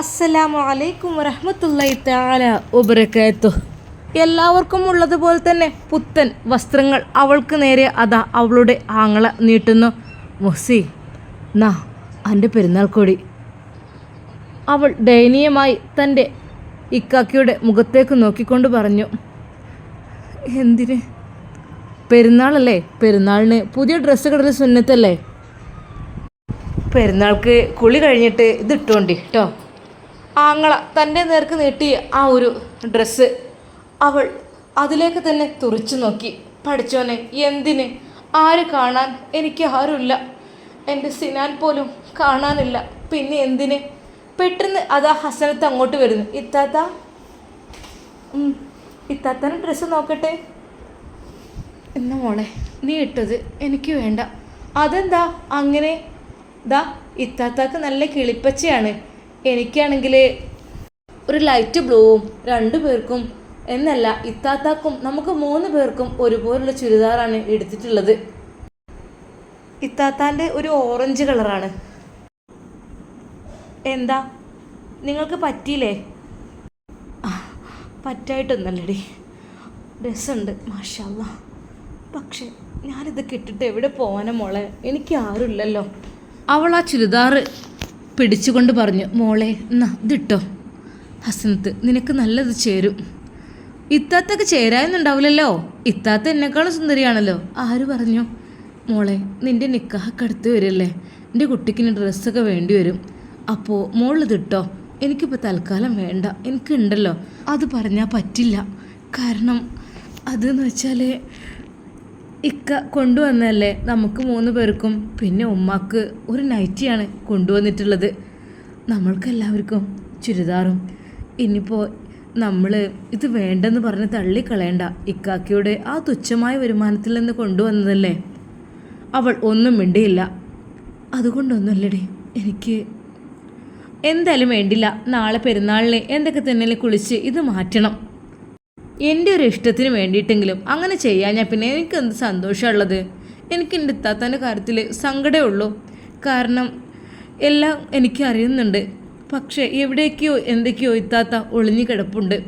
അസ്സലാമു അലൈക്കും വറഹ്മത്തുള്ളാഹി തആല വബറകാതുഹു. എല്ലാവർക്കും ഉള്ളതുപോലെ തന്നെ പുത്തൻ വസ്ത്രങ്ങൾ അവൾക്ക് നേരെ അതാ അവളുടെ ആങ്ങള നീട്ടുന്നു. മൊസി നാ എന്റെ പെരുന്നാൾ കൊടി. അവൾ ദയനീയമായി തന്റെ ഇക്കാക്കിയുടെ മുഖത്തേക്ക് നോക്കിക്കൊണ്ട് പറഞ്ഞു എന്തിന്? പെരുന്നാളല്ലേ? പെരുന്നാളിന് പുതിയ ഡ്രസ്സ് കിടന്ന സുന്നത്തല്ലേ? പെരുന്നാൾക്ക് കുളി കഴിഞ്ഞിട്ട് ഇതിട്ടോണ്ടി കേട്ടോ ആങ്ങള തന്റെ നേർക്ക് നീട്ടിയ ആ ഒരു ഡ്രസ്സ് അവൾ അതിലേക്ക് തന്നെ തുറച്ചു നോക്കി. പഠിച്ചോനെ എന്തിന്? ആര് കാണാൻ? എനിക്ക് ആരുമില്ല. എന്റെ സിനാൻ പോലും കാണാനില്ല. പിന്നെ എന്തിന്? പെട്ടെന്ന് അതാ ഹസനത്ത് അങ്ങോട്ട് വരുന്നു. ഇത്താത്ത ഇത്താത്തനെ ഡ്രസ്സ് നോക്കട്ടെ? എന്ന മോളെ നീ ഇട്ടത് എനിക്ക് വേണ്ട. അതെന്താ അങ്ങനെ? ദാ ഇത്താത്താക്ക് നല്ല കിളിപ്പച്ചയാണ്. എനിക്കാണെങ്കിൽ ഒരു ലൈറ്റ് ബ്ലൂവും രണ്ടു പേർക്കും എന്നല്ല ഇത്താത്താക്കും നമുക്ക് മൂന്ന് പേർക്കും ഒരുപോലുള്ള ചുരിദാറാണ് എടുത്തിട്ടുള്ളത്. ഇത്താത്താന്റെ ഒരു ഓറഞ്ച് കളറാണ് എന്താ? നിങ്ങൾക്ക് പറ്റിയില്ലേ? പറ്റായിട്ടൊന്നല്ലടി. രസമുണ്ട് മാഷല്ല. പക്ഷെ ഞാനിത് കിട്ടിട്ട് എവിടെ പോവാനാ മോളെ? എനിക്ക് ആരുമില്ലല്ലോ. അവൾ ആ ചുരിദാർ പിടിച്ചുകൊണ്ട് പറഞ്ഞു മോളെ എന്നാ ഇതിട്ടോ. ഹസനത്ത് നിനക്ക് നല്ലത് ചേരും. ഇത്താത്തൊക്കെ ചേരായെന്നുണ്ടാവില്ലല്ലോ. ഇത്താത്ത എന്നെക്കാളും സുന്ദരിയാണല്ലോ. ആര് പറഞ്ഞു? മോളെ നിന്റെ നിക്കാഹൊക്കെ അടുത്ത് വരില്ലേ. എന്റെ കുട്ടിക്ക് ഇനി ഡ്രസ്സൊക്കെ വേണ്ടി വരും. അപ്പോൾ മോളിതിട്ടോ എനിക്കിപ്പോൾ തൽക്കാലം വേണ്ട. എനിക്കുണ്ടല്ലോ. അത് പറഞ്ഞാൽ പറ്റില്ല. കാരണം അതെന്ന് വെച്ചാൽ ഇക്ക കൊണ്ടുവന്നല്ലേ നമുക്ക് മൂന്ന് പേർക്കും. പിന്നെ ഉമ്മാക്ക് ഒരു നൈറ്റിയാണ് കൊണ്ടുവന്നിട്ടുള്ളത്. നമ്മൾക്കെല്ലാവർക്കും ചുരിദാറും. ഇനിയിപ്പോൾ നമ്മൾ ഇത് വേണ്ടെന്ന് പറഞ്ഞ് തള്ളിക്കളയണ്ട. ഇക്കാക്കിയുടെ ആ തുച്ഛമായ വരുമാനത്തിൽ നിന്ന് കൊണ്ടുവന്നതല്ലേ? അവൾ ഒന്നും മിണ്ടിയില്ല. അതുകൊണ്ടൊന്നുമല്ലടി എനിക്ക് എന്തായാലും വേണ്ടില്ല. നാളെ പെരുന്നാളിന് എന്തൊക്കെ തന്നെ കുളിച്ച് ഇത് മാറ്റണം. എന്റെ ഒരു ഇഷ്ടത്തിന് വേണ്ടിയിട്ടെങ്കിലും അങ്ങനെ ചെയ്യാൻ ഞാൻ പിന്നെ എനിക്ക് എന്ത് സന്തോഷമുള്ളത് എനിക്ക് എന്റെ ഇത്താത്തന്റെ കാര്യത്തിൽ സങ്കടമേ ഉള്ളൂ. കാരണം എല്ലാം എനിക്ക് അറിയുന്നുണ്ട് പക്ഷേ എവിടേക്കോ എന്തൊക്കെയോ ഇത്താത്ത ഒളിഞ്ഞു കിടപ്പുണ്ട്.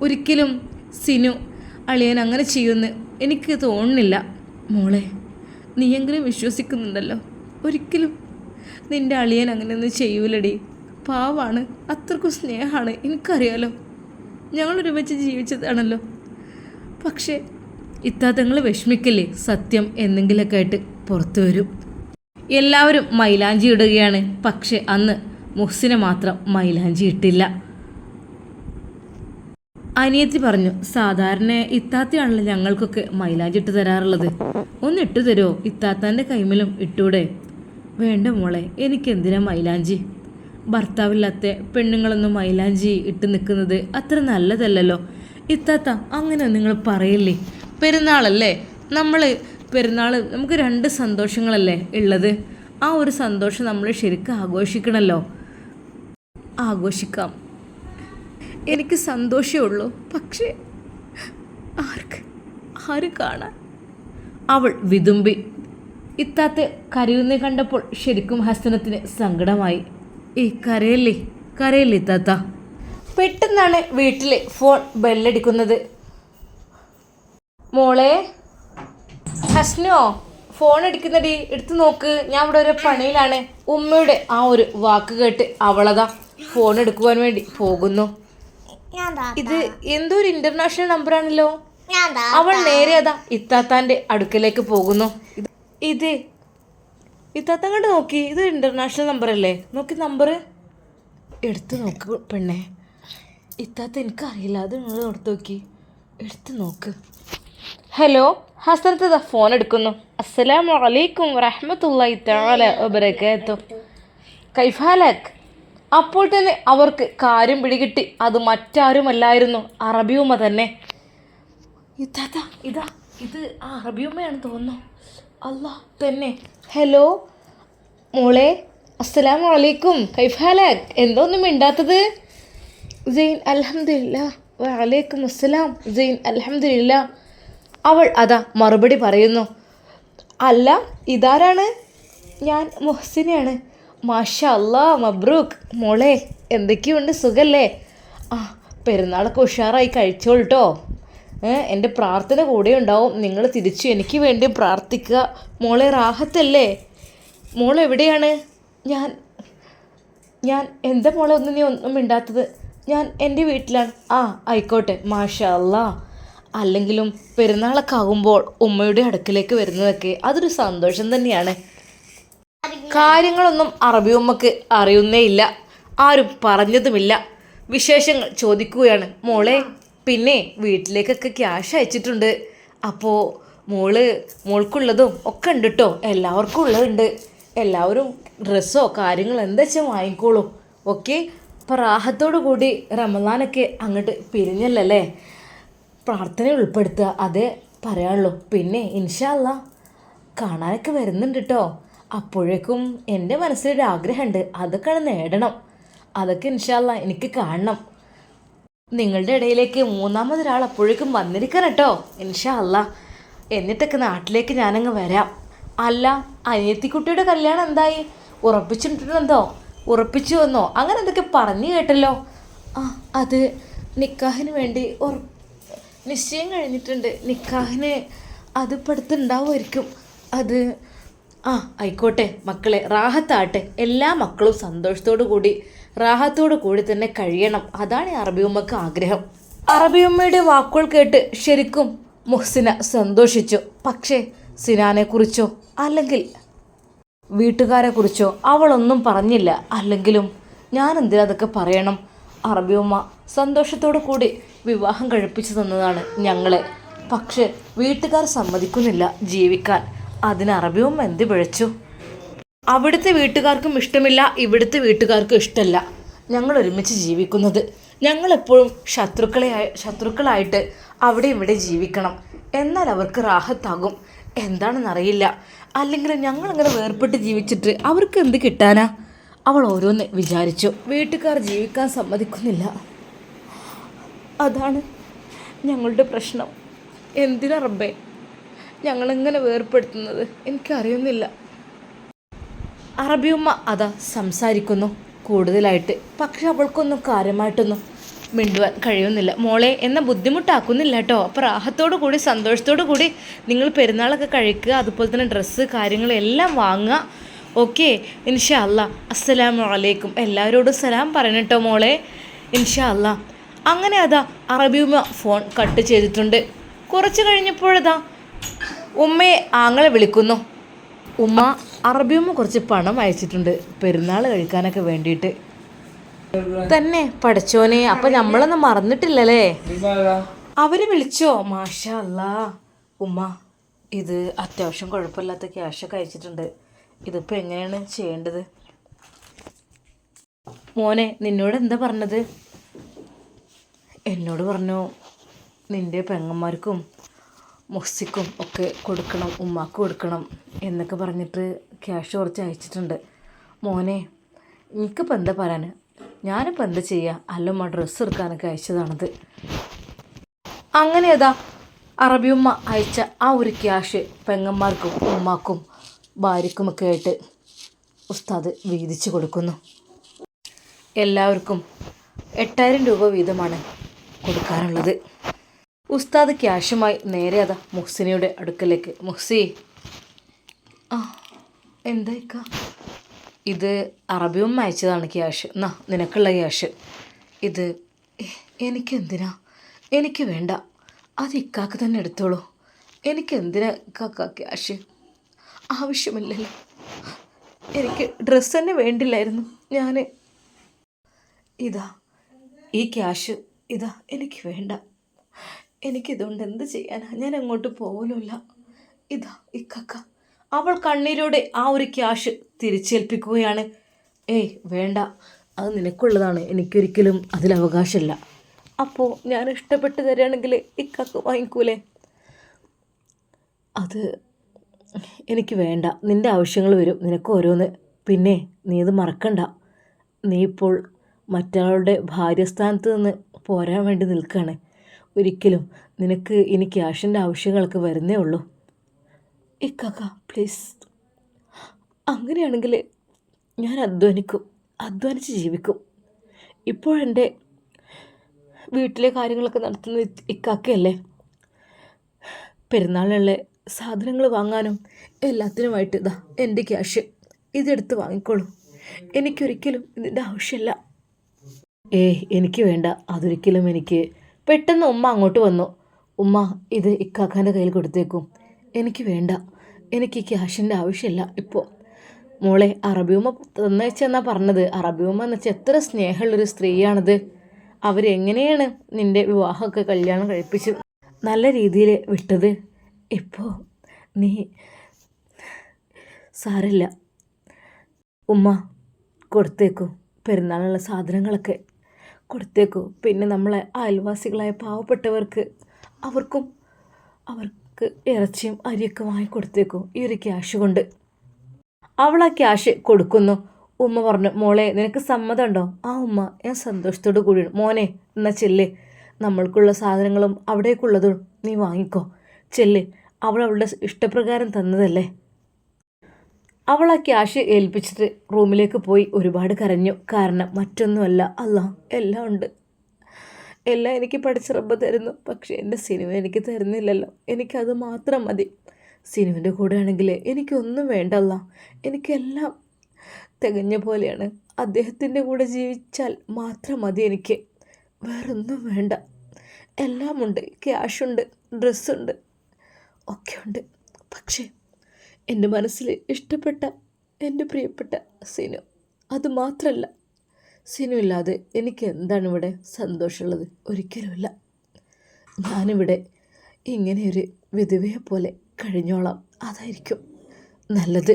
ഒരിക്കലും സിനു അളിയൻ അങ്ങനെ ചെയ്യുമെന്ന് എനിക്ക് തോന്നുന്നില്ല. മോളെ നീയെങ്കിലും വിശ്വസിക്കുന്നുണ്ടല്ലോ. ഒരിക്കലും നിന്റെ അളിയൻ അങ്ങനെയൊന്നും ചെയ്യൂലടി. പാവാണ്. അത്രക്കും സ്നേഹമാണ് എനിക്കറിയാലോ. ഞങ്ങൾ ഒരുമിച്ച് ജീവിച്ചതാണല്ലോ. പക്ഷേ ഇത്താത്തങ്ങൾ വിഷമിക്കല്ലേ? സത്യം എന്തെങ്കിലുമൊക്കെ ആയിട്ട് പുറത്തു വരും. എല്ലാവരും മൈലാഞ്ചി ഇടുകയാണ്. പക്ഷെ അന്ന് മുഹ്സിനെ മാത്രം മൈലാഞ്ചി ഇട്ടില്ല. അനിയത്തി പറഞ്ഞു സാധാരണ ഇത്താത്തയാണല്ലോ ഞങ്ങൾക്കൊക്കെ മൈലാഞ്ചി ഇട്ട് തരാറുള്ളത്. ഒന്ന് ഇട്ടു തരുമോ ഇത്താത്താന്റെ കൈമലും ഇട്ടൂടെ? വേണ്ട മോളെ എനിക്കെന്തിനാ മൈലാഞ്ചി? ഭർത്താവില്ലാത്ത പെണ്ണുങ്ങളൊന്നും മൈലാഞ്ചി ഇട്ട് നിൽക്കുന്നത് അത്ര നല്ലതല്ലല്ലോ. ഇത്താത്ത അങ്ങനെ നിങ്ങൾ പറയില്ലേ? പെരുന്നാളല്ലേ? നമ്മൾ പെരുന്നാൾ നമുക്ക് രണ്ട് സന്തോഷങ്ങളല്ലേ ഉള്ളത്? ആ ഒരു സന്തോഷം നമ്മൾ ശരിക്കും ആഘോഷിക്കണമല്ലോ ആഘോഷിക്കാം. എനിക്ക് സന്തോഷമേ ഉള്ളൂ പക്ഷേ ആർക്ക്? ആര് കാണാൻ? അവൾ വിതുമ്പി. ഇത്താത്ത കരയുന്നേ കണ്ടപ്പോൾ ശരിക്കും ഹസനത്തിന് സങ്കടമായി. ഈ കരയല്ലേ? കരയല്ലേ താത്ത? പെട്ടെന്നാണ് വീട്ടിലെ ഫോൺ ബെല്ലടിക്കുന്നത്. മോളെ? ഹസ്നോ ഫോൺ എടുക്കുന്നടി എടുത്തു നോക്ക്. ഞാൻ ഇവിടെ ഒരു പണിയിലാണ്. ഉമ്മയുടെ ആ ഒരു വാക്ക് കേട്ട് അവളതാ ഫോൺ എടുക്കുവാൻ വേണ്ടി പോകുന്നു. ഇത് എന്തോ ഒരു ഇന്റർനാഷണൽ നമ്പർ ആണല്ലോ ദാ അവൾ നേരെ അതാ ഇത്താത്താന്റെ അടുക്കലേക്ക് പോകുന്നു. ഇത് ഇത്താത്ത കണ്ട് നോക്കി. ഇത് ഇന്റർനാഷണൽ നമ്പർ അല്ലേ? നോക്കി നമ്പർ എടുത്ത് നോക്ക് പെണ്ണെ. ഇത്താത്ത എനിക്കറിയില്ല. അത് നിങ്ങൾ എടുത്ത് നോക്കി. എടുത്ത് നോക്ക്. ഹലോ? ഹസനത്ത് ദാ ഫോൺ എടുക്കുന്നു. അസ്സലാമു അലൈക്കും വറഹ്മത്തുള്ളാഹി തആല വബറകാത്തു കൈഫാലക്. അപ്പോൾ തന്നെ അവർക്ക് കാര്യം പിടികിട്ടി. അത് മറ്റാരുമല്ലായിരുന്നു. അറബിയുമ്മ തന്നെ. ഇത്താത്ത ഇതാ ഇത്. ആ അറബിയുമ്മയാണ് തോന്നുന്നു. അല്ല തന്നെ. ഹലോ മോളെ അസ്സലാമു അലൈക്കും കൈഫാലക് എന്തോന്നും മിണ്ടാത്തത്? ജെയിൻ അലഹമില്ല വലൈക്കും അസ്സലാം. ജെയിൻ അലഹമില്ല അവൾ അതാ മറുപടി പറയുന്നു. അല്ല ഇതാരാണ്? ഞാൻ മൊഹസിനെയാണ്. മാഷ അല്ലാ മബ്രൂക്ക് മോളെ എന്തൊക്കെയുണ്ട്? സുഖല്ലേ? ആ പെരുന്നാളൊക്കെ ഉഷാറായി കഴിച്ചോളട്ടോ. എന്റെ പ്രാർത്ഥന കൂടെ ഉണ്ടാവും. നിങ്ങൾ തിരിച്ചു എനിക്ക് വേണ്ടി പ്രാർത്ഥിക്കുക. മോളെ റാഹത്തല്ലേ? മോൾ എവിടെയാണ്? ഞാൻ ഞാൻ എന്താ മോളെ ഒന്നും നീ ഒന്നും മിണ്ടാത്തത്? ഞാൻ എന്റെ വീട്ടിലാണ്. ആ ആയിക്കോട്ടെ. മാഷല്ല അല്ലാ അല്ലെങ്കിലും പെരുന്നാളൊക്കെ ആകുമ്പോൾ ഉമ്മയുടെ അടുക്കിലേക്ക് വരുന്നതൊക്കെ അതൊരു സന്തോഷം തന്നെയാണ്. കാര്യങ്ങളൊന്നും അറബി ഉമ്മക്ക് അറിയുന്നേ ഇല്ല. ആരും പറഞ്ഞതുമില്ല. വിശേഷങ്ങൾ ചോദിക്കുകയാണ്. മോളെ പിന്നെ വീട്ടിലേക്കൊക്കെ ക്യാഷ് അയച്ചിട്ടുണ്ട്. അപ്പോൾ മോൾ മോൾക്കുള്ളതും ഒക്കെ ഉണ്ട് കേട്ടോ എല്ലാവർക്കും ഉള്ളതുണ്ട്. എല്ലാവരും ഡ്രസ്സോ കാര്യങ്ങളോ എന്താ വെച്ചാൽ വാങ്ങിക്കോളൂ ഓക്കെ പ്രാഹത്തോടു കൂടി റമദാനൊക്കെ അങ്ങോട്ട് പിരിഞ്ഞല്ലല്ലേ? പ്രാർത്ഥന ഉൾപ്പെടുത്തുക അതേ പറയാനുള്ളൂ. പിന്നെ ഇൻഷാല്ല കാണാനൊക്കെ വരുന്നുണ്ട് കേട്ടോ അപ്പോഴേക്കും എന്റെ മനസ്സിലൊരു ആഗ്രഹമുണ്ട് അതൊക്കെ നേടണം. അതൊക്കെ ഇൻഷാല്ല എനിക്ക് കാണണം. നിങ്ങളുടെ ഇടയിലേക്ക് മൂന്നാമതൊരാൾ അപ്പോഴേക്കും വന്നിരിക്കണം കേട്ടോ ഇൻഷാ അല്ല. എന്നിട്ടൊക്കെ നാട്ടിലേക്ക് ഞാനങ്ങ് വരാം. അല്ല അനിയത്തിക്കുട്ടിയുടെ കല്യാണം എന്തായി? ഉറപ്പിച്ചിട്ടുണ്ടെന്തോ ഉറപ്പിച്ചു വന്നോ? അങ്ങനെ എന്തൊക്കെ പറഞ്ഞു കേട്ടല്ലോ. ആ അത് നിക്കാഹിന് വേണ്ടി ഉറ നിശ്ചയം കഴിഞ്ഞിട്ടുണ്ട്. നിക്കാഹിന് അതിപ്പോൾ അടുത്തുണ്ടാവുമായിരിക്കും അത് ആ ആയിക്കോട്ടെ മക്കളെ റാഹത്താട്ടെ എല്ലാ മക്കളും സന്തോഷത്തോടു കൂടി റാഹത്തോടു കൂടി തന്നെ കഴിയണം. അതാണ് ഈ അറബി ഉമ്മക്ക് ആഗ്രഹം. അറബി ഉമ്മയുടെ വാക്കുകൾ കേട്ട് ശരിക്കും മുഹ്സിന സന്തോഷിച്ചു. പക്ഷേ സിനാനെക്കുറിച്ചോ അല്ലെങ്കിൽ വീട്ടുകാരെ കുറിച്ചോ അവളൊന്നും പറഞ്ഞില്ല. അല്ലെങ്കിലും ഞാൻ എന്തിനാ അതൊക്കെ പറയണം? അറബിയമ്മ സന്തോഷത്തോടു കൂടി വിവാഹം കഴിപ്പിച്ചു തന്നതാണ് ഞങ്ങളെ. പക്ഷെ വീട്ടുകാർ സമ്മതിക്കുന്നില്ല ജീവിക്കാൻ. അതിന് അറബിയമ്മ എന്ത് പിഴച്ചു? അവിടുത്തെ വീട്ടുകാർക്കും ഇഷ്ടമില്ല ഇവിടുത്തെ വീട്ടുകാർക്കും ഇഷ്ടമല്ല ഞങ്ങൾ ഒരുമിച്ച് ജീവിക്കുന്നത്. ഞങ്ങളെപ്പോഴും ശത്രുക്കളെ ശത്രുക്കളായിട്ട് അവിടെ ഇവിടെ ജീവിക്കണം. എന്നാൽ അവർക്ക് റാഹത്താകും. എന്താണെന്നറിയില്ല. അല്ലെങ്കിൽ ഞങ്ങളിങ്ങനെ വേർപെട്ട് ജീവിച്ചിട്ട് അവർക്ക് എന്ത് കിട്ടാനാ? അവൾ ഓരോന്ന് വിചാരിച്ചു. വീട്ടുകാർ ജീവിക്കാൻ സമ്മതിക്കുന്നില്ല. അതാണ് ഞങ്ങളുടെ പ്രശ്നം. എന്തിനാ റബ്ബേ? ഞങ്ങളിങ്ങനെ വേർപ്പെടുത്തുന്നത് എനിക്കറിയുന്നില്ല. അറബിയുമ്മ അതാ സംസാരിക്കുന്നു. കൂടുതലായിട്ട്. പക്ഷെ അവൾക്കൊന്നും കാര്യമായിട്ടൊന്നും മിണ്ടുവാൻ കഴിയുന്നില്ല. മോളെ എന്ന ബുദ്ധിമുട്ടാക്കുന്നില്ല കേട്ടോ. അപ്പോൾ റാഹത്തോടു കൂടി സന്തോഷത്തോടു കൂടി നിങ്ങൾ പെരുന്നാളൊക്കെ കഴിക്കുക അതുപോലെ തന്നെ ഡ്രസ്സ് കാര്യങ്ങളെല്ലാം വാങ്ങുക. ഓക്കെ? ഇൻഷാ അല്ല അസ്സലാമു അലൈക്കും എല്ലാവരോടും സലാം പറയണം കേട്ടോ മോളെ. ഇൻഷാ അല്ല അങ്ങനെ അതാ അറബിയുമ്മ ഫോൺ കട്ട് ചെയ്തിട്ടുണ്ട്. കുറച്ച് കഴിഞ്ഞപ്പോഴതാ ഉമ്മയെ ആങ്ങളെ വിളിക്കുന്നു. ഉമ്മ അറബിയമ്മ കുറച്ച് പണം അയച്ചിട്ടുണ്ട്. പെരുന്നാൾ കഴിക്കാനൊക്കെ വേണ്ടിയിട്ട്. തന്നെ പഠിച്ചോനെ അപ്പൊ നമ്മളൊന്നും മറന്നിട്ടില്ലല്ലേ? അവർ വിളിച്ചോ? മാഷാ അല്ലാ ഉമ്മ ഇത് അത്യാവശ്യം കുഴപ്പമില്ലാത്ത ക്യാഷൊക്കെ അയച്ചിട്ടുണ്ട്. ഇതിപ്പോൾ എങ്ങനെയാണ് ചെയ്യേണ്ടത്? മോനെ നിന്നോട് എന്താ പറഞ്ഞത്? എന്നോട് പറഞ്ഞു നിന്റെ പെങ്ങന്മാർക്കും മുഹ്സിക്കും ഒക്കെ കൊടുക്കണം ഉമ്മാക്ക് കൊടുക്കണം എന്നൊക്കെ പറഞ്ഞിട്ട് ക്യാഷ് കുറച്ച് അയച്ചിട്ടുണ്ട്. മോനെ എനിക്കിപ്പോൾ എന്താ പറയാൻ ഞാനിപ്പോൾ എന്താ ചെയ്യുക അല്ലമ്മ ഡ്രസ്സ് എടുക്കാനൊക്കെ അയച്ചതാണത്. അങ്ങനെ അറബി ഉമ്മ അയച്ച ആ ഒരു ക്യാഷ് പെങ്ങന്മാർക്കും ഉമ്മാക്കും ഭാര്യക്കുമൊക്കെ ആയിട്ട് ഉസ്താദ് വീതിച്ചു കൊടുക്കുന്നു. എല്ലാവർക്കും എട്ടായിരം രൂപ വീതമാണ് കൊടുക്കാനുള്ളത്. ഉസ്താദ് ക്യാഷുമായി നേരെ അതാ മുഹ്സിനയുടെ അടുക്കലേക്ക്. മുഹ്സി. ആ എന്തായിക്ക ഇത് അറബിയും അയച്ചതാണ് ക്യാഷ്. എന്നാ നിനക്കുള്ള ക്യാഷ്. ഇത് എനിക്ക് എന്തിനാ എനിക്ക് വേണ്ട. അത് ഇക്കാക്ക് തന്നെ എടുത്തോളൂ. എനിക്കെന്തിനാ ഇക്കാക്ക ക്യാഷ്? ആവശ്യമില്ലല്ലോ. എനിക്ക് ഡ്രസ്സ് തന്നെ വേണ്ടില്ലായിരുന്നു. ഞാൻ ഇതാ ഈ ക്യാഷ് ഇതാ എനിക്ക് വേണ്ട. എനിക്കിതുകൊണ്ട് എന്ത് ചെയ്യാനാ? ഞാൻ അങ്ങോട്ട് പോകലുമില്ല ഇതാ ഇക്കക്ക അവൾ കണ്ണീരോടെ ആ ഒരു ക്യാഷ് തിരിച്ചേൽപ്പിക്കുകയാണ്. ഏയ് വേണ്ട. അത് നിനക്കുള്ളതാണ്. എനിക്കൊരിക്കലും അതിൽ അവകാശമില്ല അപ്പോൾ ഞാൻ ഇഷ്ടപ്പെട്ട് തരികയാണെങ്കിൽ ഇക്കക്ക് വാങ്ങിക്കൂലേ? അത് എനിക്ക് വേണ്ട. നിന്റെ ആവശ്യങ്ങൾ വരും. നിനക്ക് ഓരോന്ന്. പിന്നെ നീ ഇത് മറക്കണ്ട. നീ ഇപ്പോൾ മറ്റൊരാളുടെ ഭാര്യസ്ഥാനത്ത് നിന്ന് പോരാൻ വേണ്ടി നിൽക്കുകയാണ് ഒരിക്കലും നിനക്ക് ഇനി ക്യാഷിന്റെ ആവശ്യങ്ങളൊക്കെ വരുന്നേ ഉള്ളൂ. ഇക്കാക്ക പ്ലീസ് അങ്ങനെയാണെങ്കിൽ ഞാൻ അധ്വാനിക്കും അധ്വാനിച്ച് ജീവിക്കും. ഇപ്പോഴെന്റെ വീട്ടിലെ കാര്യങ്ങളൊക്കെ നടത്തുന്ന ഇക്കാക്കയല്ലേ? പെരുന്നാളിനുള്ള സാധനങ്ങൾ വാങ്ങാനും എല്ലാത്തിനുമായിട്ട് ഇതാ എന്റെ ക്യാഷ്. ഇതെടുത്ത് വാങ്ങിക്കോളൂ. എനിക്കൊരിക്കലും ഇതിന്റെ ആവശ്യമില്ല. ഏ എനിക്ക് വേണ്ട. അതൊരിക്കലും എനിക്ക് പെട്ടെന്ന് ഉമ്മ അങ്ങോട്ട് വന്നു. ഉമ്മ ഇത് ഇക്കാക്കാന്റെ കയ്യിൽ കൊടുത്തേക്കും. എനിക്ക് വേണ്ട. എനിക്ക് ക്യാഷിന്റെ ആവശ്യമില്ല ഇപ്പോൾ മോളെ അറബിയുമ്മ തന്നയച്ചെന്നാ പറഞ്ഞത്. അറബിയുമ്മ എന്ന് വെച്ചാൽ എത്ര സ്നേഹമുള്ളൊരു സ്ത്രീയാണിത്. അവരെങ്ങനെയാണ് നിന്റെ വിവാഹമൊക്കെ കല്യാണം കഴിപ്പിച്ച് നല്ല രീതിയിൽ വിട്ടത്? ഇപ്പോൾ നീ സാരല്ല ഉമ്മ കൊടുത്തേക്കും. പെരുന്നാളുള്ള സാധനങ്ങളൊക്കെ കൊടുത്തേക്കൂ. പിന്നെ നമ്മളെ അയൽവാസികളായ പാവപ്പെട്ടവർക്ക് അവർക്കും അവർക്ക് ഇറച്ചിയും അരിയൊക്കെ വാങ്ങി കൊടുത്തേക്കൂ. ഈ ഒരു ക്യാഷ് കൊണ്ട്. അവൾ ആ ക്യാഷ് കൊടുക്കുന്നു. ഉമ്മ പറഞ്ഞു മോളെ നിനക്ക് സമ്മതമുണ്ടോ ആ ഉമ്മ ഞാൻ സന്തോഷത്തോടു കൂടിയാണ്. മോനെ എന്നാ ചെല്ല്. നമ്മൾക്കുള്ള സാധനങ്ങളും അവിടേക്കുള്ളതും നീ വാങ്ങിക്കോ. ചെല്ല്. അവൾ അവളുടെ ഇഷ്ടപ്രകാരം തന്നതല്ലേ? അവൾ ആ ക്യാഷ് ഏൽപ്പിച്ചിട്ട് റൂമിലേക്ക് പോയി ഒരുപാട് കരഞ്ഞു. കാരണം മറ്റൊന്നുമല്ല അല്ല എല്ലാം ഉണ്ട്. എല്ലാം എനിക്ക് പഠിച്ച റബ്ബ് തരുന്നു. പക്ഷേ എന്റെ സിനിമ എനിക്ക് തരുന്നില്ലല്ലോ. എനിക്കത് മാത്രം മതി. സിനിമന്റെ കൂടെ ആണെങ്കിൽ എനിക്കൊന്നും വേണ്ടല്ല എനിക്കെല്ലാം തികഞ്ഞ പോലെയാണ്. അദ്ദേഹത്തിന്റെ കൂടെ ജീവിച്ചാൽ മാത്രം മതി എനിക്ക്. വേറൊന്നും വേണ്ട. എല്ലാമുണ്ട്. ക്യാഷുണ്ട്. ഡ്രസ്സുണ്ട്. ഒക്കെ ഉണ്ട് പക്ഷേ എന്റെ മനസ്സിൽ ഇഷ്ടപ്പെട്ട എന്റെ പ്രിയപ്പെട്ട സിനു. അത് മാത്രമല്ല സിനു ഇല്ലാതെ എനിക്ക് എന്താണ് ഇവിടെ സന്തോഷമുള്ളത്? ഒരിക്കലുമില്ല ഞാനിവിടെ ഇങ്ങനെയൊരു വിധവയെ പോലെ കഴിഞ്ഞോളാം. അതായിരിക്കും നല്ലത്.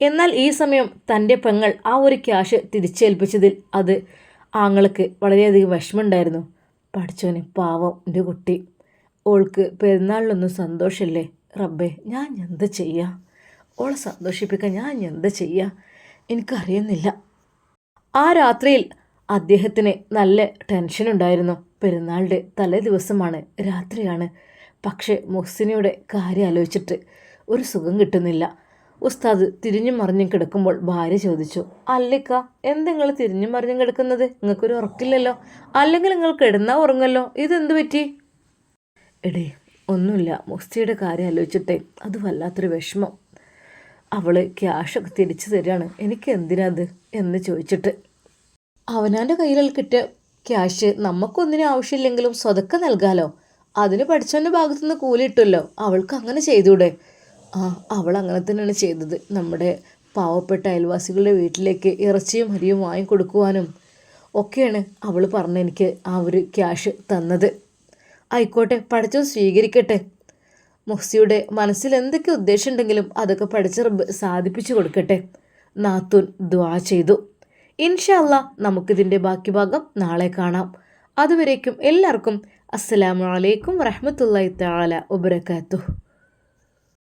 എന്നാൽ ഈ സമയം തന്റെ പെങ്ങൾ ആ ഒരു ക്യാഷ് തിരിച്ചേൽപ്പിച്ചതിൽ അത് ആങ്ങൾക്ക് വളരെയധികം വിഷമമുണ്ടായിരുന്നു. പഠിച്ചോനെ പാവം എന്റെ കുട്ടി. ഓൾക്ക് പെരുന്നാളിലൊന്നും സന്തോഷമല്ലേ? റബ്ബേ ഞാൻ എന്ത് ചെയ്യാ? ഓളെ സന്തോഷിപ്പിക്കാൻ ഞാൻ എന്ത് ചെയ്യാ? എനിക്കറിയുന്നില്ല. ആ രാത്രിയിൽ അദ്ദേഹത്തിന് നല്ല ടെൻഷൻ ഉണ്ടായിരുന്നു. പെരുന്നാളിന്റെ തലേ ദിവസമാണ് രാത്രിയാണ്. പക്ഷേ മുഹ്സിനിയുടെ കാര്യം ആലോചിച്ചിട്ട് ഒരു സുഖം കിട്ടുന്നില്ല. ഉസ്താദ് തിരിഞ്ഞു മറിഞ്ഞും കിടക്കുമ്പോൾ ഭാര്യ ചോദിച്ചു അല്ലിക്ക എന്തെങ്കിൽ തിരിഞ്ഞും മറിഞ്ഞും കിടക്കുന്നത്? നിങ്ങൾക്കൊരു ഉറക്കില്ലല്ലോ? അല്ലെങ്കിൽ നിങ്ങൾ കിടന്നാൽ ഉറങ്ങല്ലോ? ഇതെന്ത് പറ്റി? എടേ ഒന്നുമില്ല. മുസ്തിയുടെ കാര്യം ആലോചിച്ചിട്ടേ. അത് വല്ലാത്തൊരു വിഷമം. അവൾ ക്യാഷൊക്കെ തിരിച്ചു തരികയാണ് എനിക്ക് എന്തിനാത് എന്ന് ചോദിച്ചിട്ട്. അവനാന്റെ കയ്യിൽ കിട്ടിയ ക്യാഷ് നമുക്കൊന്നിനും ആവശ്യമില്ലെങ്കിലും സ്വതക്ക നൽകാലോ. അതിന് പഠിച്ചവന്റെ ഭാഗത്തുനിന്ന് കൂലി ഇട്ടല്ലോ അവൾക്ക് അങ്ങനെ ചെയ്തൂടെ? ആ അവൾ അങ്ങനെ തന്നെയാണ് ചെയ്തത്. നമ്മുടെ പാവപ്പെട്ട അയൽവാസികളുടെ വീട്ടിലേക്ക് ഇറച്ചിയും അരിയും വാങ്ങിക്കൊടുക്കുവാനും ഒക്കെയാണ് അവൾ പറഞ്ഞ് എനിക്ക് ആ ഒരു ക്യാഷ് തന്നത്. ആയിക്കോട്ടെ പഠിച്ചോ സ്വീകരിക്കട്ടെ. മുഹ്സിയുടെ മനസ്സിൽ എന്തൊക്കെ ഉദ്ദേശമുണ്ടെങ്കിലും അതൊക്കെ പഠിച്ച റബ്ബ് സാധിപ്പിച്ചു കൊടുക്കട്ടെ. നാത്തൂൻ ദ്വാ ചെയ്തു. ഇൻഷല്ല നമുക്കിതിന്റെ ബാക്കി ഭാഗം നാളെ കാണാം. അതുവരേക്കും എല്ലാവർക്കും അസ്സലാമു അലൈക്കും വറഹമത്തല്ലാ തആല വബറകാതുഹു.